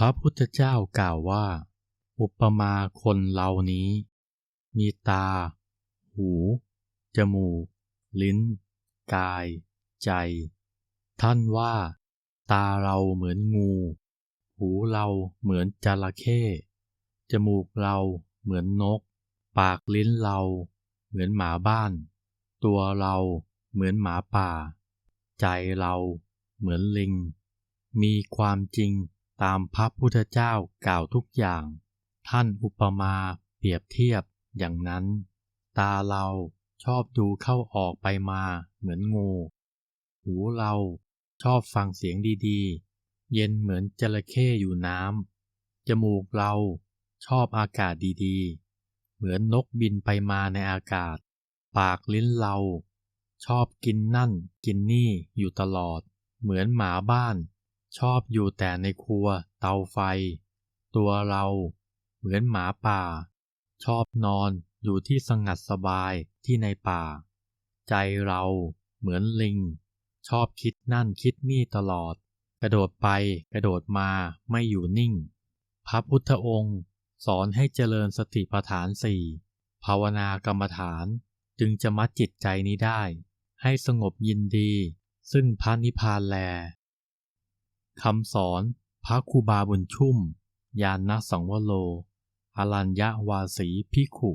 พระพุทธเจ้ากล่าวว่า อุปมาคนเรานี้ มีตา หู จมูก ลิ้น กาย ใจ ท่านว่า ตาเราเหมือนงู หูเราเหมือนจระเข้จมูกเราเหมือนนก ปากลิ้นเรา เหมือนหมาบ้าน ตัวเราเหมือนหมาป่า ใจเราเหมือนลิง มีความจริง ตามพระพุทธเจ้ากล่าวทุกอย่าง ท่านอุปมาเปรียบเทียบอย่างนั้น ตาเราชอบดูเข้าออกไปมาเหมือนงู หูเราชอบฟังเสียงดีๆ เย็นเหมือนจระเข้อยู่น้ำจมูกเราชอบอากาศดีๆ เหมือนนกบินไปมาในอากาศ ปากลิ้นเรา ชอบกินนั่นกินนี่อยู่ตลอด เหมือนหมาบ้าน ชอบอยู่แต่ในครัว เตาไฟ ตัวเรา เหมือนหมาป่า ชอบนอนอยู่ที่สงัดสบายที่ในป่า ใจเราเหมือนลิง ชอบคิดนั่นคิดนี่ตลอด กระโดดไปกระโดดมาไม่อยู่นิ่ง พระพุทธองค์ สอนให้เจริญสติปัฏฐานสี่ภาวนากรรมฐานจึงจะมัดจิตใจนี้ได้ ให้สงบยินดี ซึ่งพระนิพพานแล คำสอนพระครูบาบุญชุ่ม ยานนสังวโล อรัญญวาสีพิขุ